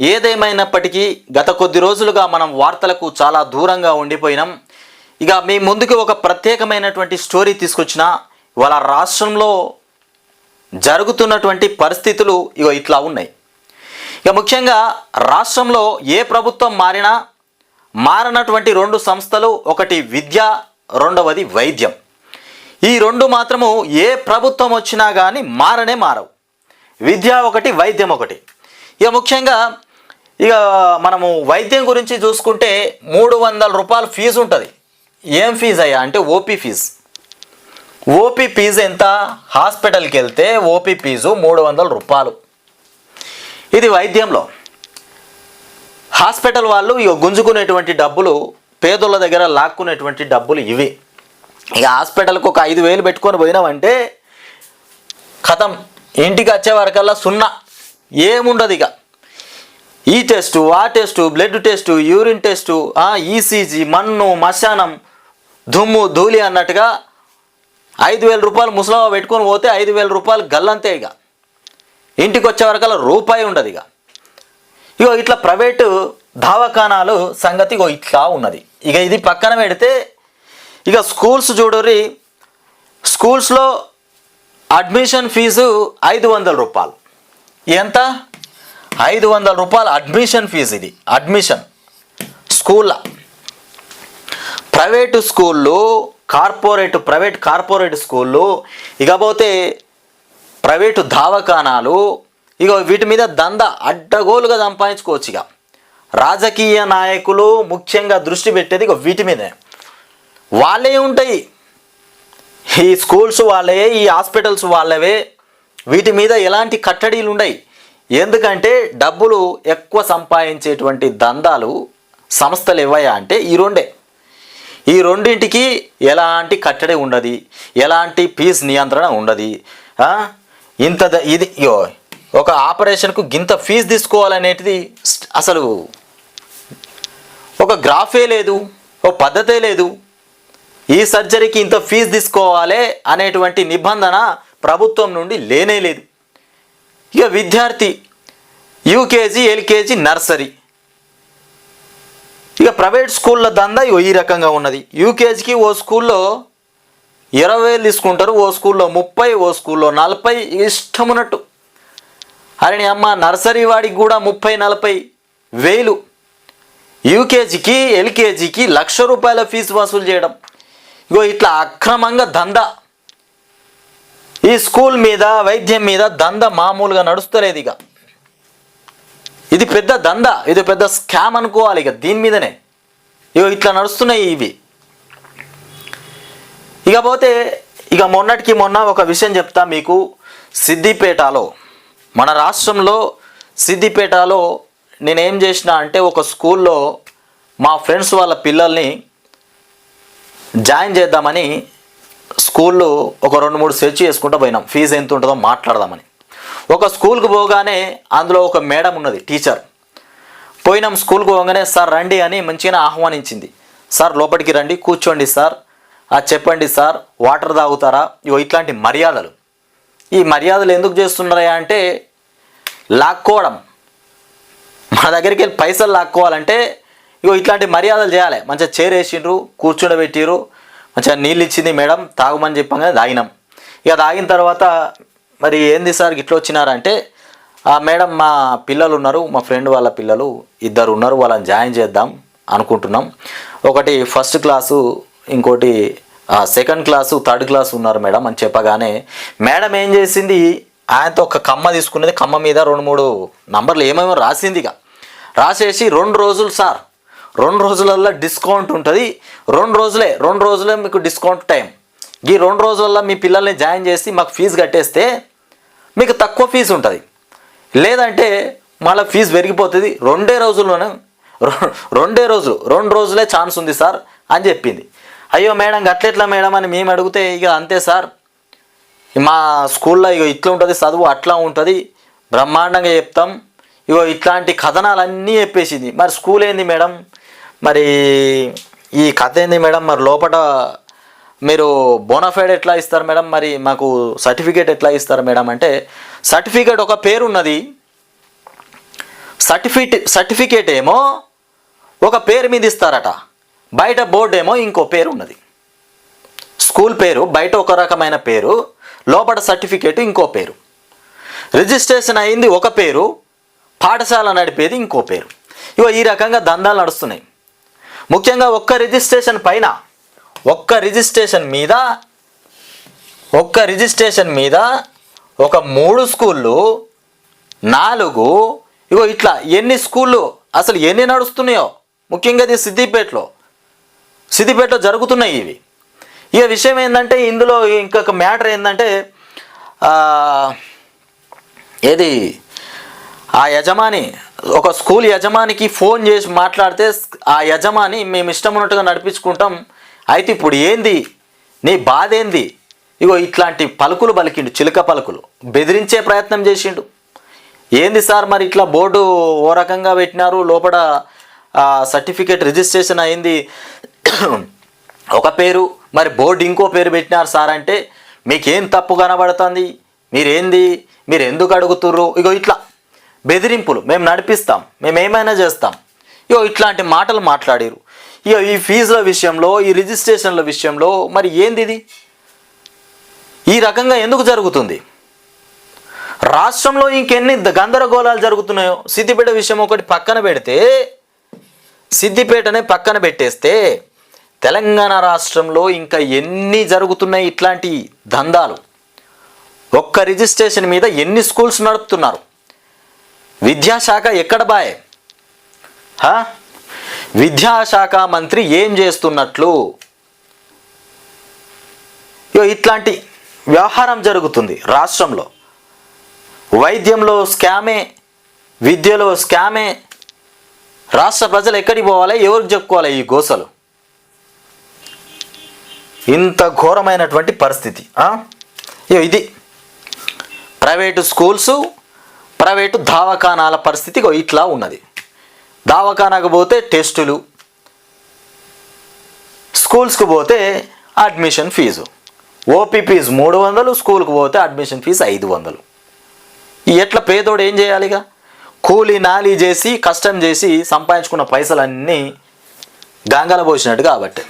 ఏదేమైనప్పటికీ గత కొద్ది రోజులుగా మనం వార్తలకు చాలా దూరంగా ఉండిపోయినాం. ఇక మీ ముందుకు ఒక ప్రత్యేకమైనటువంటి స్టోరీ తీసుకొచ్చిన ఇవాళ రాష్ట్రంలో జరుగుతున్నటువంటి పరిస్థితులు ఇగో ఇట్లా ఉన్నాయి. ఇక ముఖ్యంగా రాష్ట్రంలో ఏ ప్రభుత్వం మారినా మారినటువంటి రెండు సంస్థలు ఒకటి విద్య రెండవది వైద్యం. ఈ రెండు మాత్రము ఏ ప్రభుత్వం వచ్చినా కానీ మారనే మారవు. విద్య ఒకటి వైద్యం ఒకటి. ఇక ముఖ్యంగా ఇక మనము వైద్యం గురించి చూసుకుంటే మూడు వందల రూపాయలు ఫీజు ఉంటుంది. ఏం ఫీజు అయ్యా? అంటే ఓపీ ఫీజు. ఓపీ ఫీజు ఎంత? హాస్పిటల్కి వెళ్తే ఓపీ ఫీజు మూడు వందల రూపాయలు. ఇది వైద్యంలో. హాస్పిటల్ వాళ్ళు ఇక గుంజుకునేటువంటి డబ్బులు పేదోళ్ళ దగ్గర లాక్కునేటువంటి డబ్బులు ఇవి. ఇక హాస్పిటల్కి ఒక ఐదు వేలు పెట్టుకొని పోయినామంటే కథం ఇంటికి వచ్చే వరకల్లా సున్నా. ఏముండదు ఇక. ఈ టెస్టు ఆ test blood test urine test ECG మన్ను మశానం దుమ్ము ధూళి అన్నట్టుగా ఐదు వేల రూపాయలు ముసలమ్మ పెట్టుకొని పోతే ఐదు వేల రూపాయలు గల్లంతే ఇక. ఇంటికి వచ్చే రూపాయి ఉండదు ఇక. ఇగో ఇట్లా ప్రైవేటు దవాఖానాలు సంగతి ఇగో ఇట్లా ఉన్నది. ఇక ఇది పక్కన పెడితే ఇక స్కూల్స్ చూడరి స్కూల్స్లో అడ్మిషన్ ఫీజు ఐదు వందల రూపాయలు. ఎంత? ఐదు వందల రూపాయలు అడ్మిషన్ ఫీజు ఇది. అడ్మిషన్. స్కూల్లో. ప్రైవేటు స్కూళ్ళు కార్పొరేట్ ప్రైవేట్ కార్పొరేట్ స్కూళ్ళు ఇకపోతే ప్రైవేటు దవాఖానాలు ఇక వీటి మీద దంద అడ్డగోలుగా సంపాదించుకోవచ్చు ఇక రాజకీయ నాయకులు ముఖ్యంగా దృష్టి పెట్టేది ఇక వీటి మీదే. వాళ్ళే ఉంటాయి. ఈ స్కూల్స్ వాళ్ళే ఈ హాస్పిటల్స్ వాళ్ళవే వీటి మీద ఎలాంటి కట్టడీలు ఉండయి. ఎందుకంటే డబ్బులు ఎక్కువ సంపాదించేటువంటి దందాలు సంస్థలు ఇవ్వయా అంటే ఈ రెండే. ఈ రెండింటికి ఎలాంటి కట్టడి ఉండదు ఎలాంటి ఫీజు నియంత్రణ ఉండదు ఇంత ద- ఇది యో ఒక ఆపరేషన్కు గింత ఫీజు తీసుకోవాలనేటిది అసలు ఒక గ్రాఫే లేదు ఒక పద్ధతే లేదు. ఈ సర్జరీకి ఇంత ఫీజు తీసుకోవాలి అనేటువంటి నిబంధన ప్రభుత్వం నుండి లేనే లేదు. ఇక విద్యార్థి యూకేజీ ఎల్కేజీ నర్సరీ. ఇక ప్రైవేట్ స్కూళ్ళ దందా ఇగో ఈ రకంగా ఉన్నది. యూకేజీకి ఓ స్కూల్లో ఇరవై వేలు తీసుకుంటారు ఓ స్కూల్లో ముప్పై ఓ స్కూల్లో నలభై ఇష్టం ఉన్నట్టు. అరే అమ్మ నర్సరీ వాడికి కూడా ముప్పై నలభై వేలు. యూకేజీకి ఎల్కేజీకి లక్ష రూపాయల ఫీజు వసూలు చేయడం. ఇగో ఇట్లా అక్రమంగా దందా. ఈ స్కూల్ మీద వైద్యం మీద దంద మామూలుగా నడుస్తలేదు ఇక. ఇది పెద్ద దంద ఇది పెద్ద స్కామ్ అనుకోవాలి ఇక దీని మీదనే. ఇగో ఇట్లా నడుస్తున్నాయి ఇవి. ఇకపోతే ఇక మొన్నటికి మొన్న ఒక విషయం చెప్తా మీకు. సిద్దిపేటలో మన రాష్ట్రంలో సిద్దిపేటలో నేనేం చేసిన అంటే ఒక స్కూల్లో మా ఫ్రెండ్స్ వాళ్ళ పిల్లల్ని జాయిన్ చేద్దామని స్కూల్లో ఒక రెండు మూడు సెర్చ్ చేసుకుంటూ పోయినాం. ఫీజు ఎంత ఉంటుందో మాట్లాడదామని. ఒక స్కూల్కి పోగానే అందులో ఒక మేడం ఉన్నది టీచర్. పోయినాం స్కూల్కి పోగానే సార్ రండి అని మంచిగా ఆహ్వానించింది. సార్ లోపలికి రండి కూర్చోండి సార్. ఆ చెప్పండి సార్ వాటర్ తాగుతారా? ఇగో ఇట్లాంటి మర్యాదలు. ఈ మర్యాదలు ఎందుకు చేస్తున్నారా అంటే లాక్కోవడం. మన దగ్గరికి వెళ్ళి పైసలు లాక్కోవాలంటే ఇగో ఇట్లాంటి మర్యాదలు చేయాలి. మంచిగా చేరేసిండ్రు కూర్చుండబెట్టిరు మంచిగా నీళ్ళు ఇచ్చింది మేడం తాగమని చెప్పంగా తాగినాం. ఇక తాగిన తర్వాత మరి ఏంది సార్ ఇట్లా వచ్చినారంటే ఆ మేడం మా పిల్లలు ఉన్నారు మా ఫ్రెండ్ వాళ్ళ పిల్లలు ఇద్దరు ఉన్నారు వాళ్ళని జాయిన్ చేద్దాం అనుకుంటున్నాం. ఒకటి ఫస్ట్ క్లాసు ఇంకోటి సెకండ్ క్లాసు థర్డ్ క్లాస్ ఉన్నారు మేడం అని చెప్పగానే మేడం ఏం చేసింది? ఆయనతో ఒక కమ్మ తీసుకునేది కమ్మ మీద రెండు మూడు నంబర్లు ఏమేమో రాసింది ఇక. రాసేసి రెండు రోజులు సార్ రెండు రోజులల్లో డిస్కౌంట్ ఉంటుంది. రెండు రోజులే రెండు రోజులే మీకు డిస్కౌంట్ టైం. ఈ రెండు రోజులల్లో మీ పిల్లల్ని జాయిన్ చేసి మాకు ఫీజు కట్టేస్తే మీకు తక్కువ ఫీజు ఉంటుంది. లేదంటే మళ్ళీ ఫీజు పెరిగిపోతుంది. రెండే రోజుల్లోనే రెండే రోజులు రెండు రోజులే ఛాన్స్ ఉంది సార్ అని చెప్పింది. అయ్యో మేడం గట్లెట్లా మేడం అని మేము అడిగితే ఇక అంతే సార్. మా స్కూల్లో ఇగో ఇట్లా ఉంటుంది చదువు అట్లా ఉంటుంది. బ్రహ్మాండంగా చెప్తాం. ఇగో ఇట్లాంటి కథనాలన్నీ చెప్పేసింది. మరి స్కూల్ ఏంది మేడం? మరి ఈ కథ ఏంది మేడం? మరి లోపల మీరు బోనఫైడ్ ఎట్లా ఇస్తారు మేడం? మరి మాకు సర్టిఫికేట్ ఎట్లా ఇస్తారు మేడం? అంటే సర్టిఫికేట్ ఒక పేరు ఉన్నది సర్టిఫికేట్ సర్టిఫికేట్ ఏమో ఒక పేరు మీద ఇస్తారట. బయట బోర్డు ఏమో ఇంకో పేరు ఉన్నది స్కూల్ పేరు బయట ఒక రకమైన పేరు లోపల సర్టిఫికేట్ ఇంకో పేరు. రిజిస్ట్రేషన్ అయింది ఒక పేరు పాఠశాల నడిపేది ఇంకో పేరు. ఇగో ఈ రకంగా దందాలు నడుస్తున్నాయి. ముఖ్యంగా ఒక్క రిజిస్ట్రేషన్ పైన ఒక్క రిజిస్ట్రేషన్ మీద ఒక్క రిజిస్ట్రేషన్ మీద ఒక మూడు స్కూళ్ళు నాలుగు ఇగో ఇట్లా ఎన్ని స్కూళ్ళు అసలు ఎన్ని నడుస్తున్నాయో ముఖ్యంగా ఇది సిద్దిపేటలో సిద్దిపేటలో జరుగుతున్నాయి ఇవి. ఇక విషయం ఏంటంటే ఇందులో ఇంకొక మ్యాటర్ ఏంటంటే ఏది? ఆ యజమాని ఒక స్కూల్ యజమానికి ఫోన్ చేసి మాట్లాడితే ఆ యజమాని మేము ఇష్టం ఉన్నట్టుగా నడిపించుకుంటాం. అయితే ఇప్పుడు ఏంది? నీ బాధ ఏంది? ఇగో ఇట్లాంటి పలుకులు పలికిండు చిలుక పలుకులు. బెదిరించే ప్రయత్నం చేసిండు. ఏంది సార్ మరి ఇట్లా బోర్డు ఓ రకంగా పెట్టినారు? లోపల సర్టిఫికేట్ రిజిస్ట్రేషన్ అయింది. ఒక పేరు మరి బోర్డు ఇంకో పేరు పెట్టినారు సార్ అంటే మీకేం తప్పు కనబడుతుంది? మీరేంది? మీరు ఎందుకు అడుగుతుర్రు? ఇగో ఇట్లా. బెదిరింపులు. మేము నడిపిస్తాం. మేము ఏమైనా చేస్తాం. ఇగో ఇట్లాంటి మాటలు మాట్లాడారు. ఇగో ఈ ఫీజుల విషయంలో ఈ రిజిస్ట్రేషన్ల విషయంలో మరి ఏంది ఇది ఈ రకంగా ఎందుకు జరుగుతుంది? రాష్ట్రంలో ఇంకెన్ని గందరగోళాలు జరుగుతున్నాయో? సిద్దిపేట విషయం ఒకటి పక్కన పెడితే సిద్దిపేటనే పక్కన పెట్టేస్తే తెలంగాణ రాష్ట్రంలో ఇంకా ఎన్ని జరుగుతున్నాయి ఇట్లాంటి దందాలు? ఒక్క రిజిస్ట్రేషన్ మీద ఎన్ని స్కూల్స్ నడుపుతున్నారు? విద్యాశాఖ ఎక్కడ బాయ్? హా? విద్యాశాఖ మంత్రి ఏం చేస్తున్నట్లు? ఇగో ఇట్లాంటి వ్యవహారం జరుగుతుంది రాష్ట్రంలో. వైద్యంలో స్కామే విద్యలో స్కామే. రాష్ట్ర ప్రజలు ఎక్కడికి పోవాలి? ఎవరికి చెప్పుకోవాలి ఈ గోసలు? ఇంత ఘోరమైనటువంటి పరిస్థితి ఇది. ప్రైవేటు స్కూల్స్ ప్రైవేటు దావఖానాల పరిస్థితి ఇట్లా ఉన్నది. దావఖానాకు పోతే టెస్టులు స్కూల్స్కి పోతే అడ్మిషన్ ఫీజు. ఓపీ ఫీజు మూడు వందలు స్కూల్కి పోతే అడ్మిషన్ ఫీజు ఐదు వందలు. ఎట్లా పేదోడు ఏం చేయాలిగా కూలీ నాలి చేసి కష్టం చేసి సంపాదించుకున్న పైసలన్నీ గంగల పోసినట్టు కాబట్టి.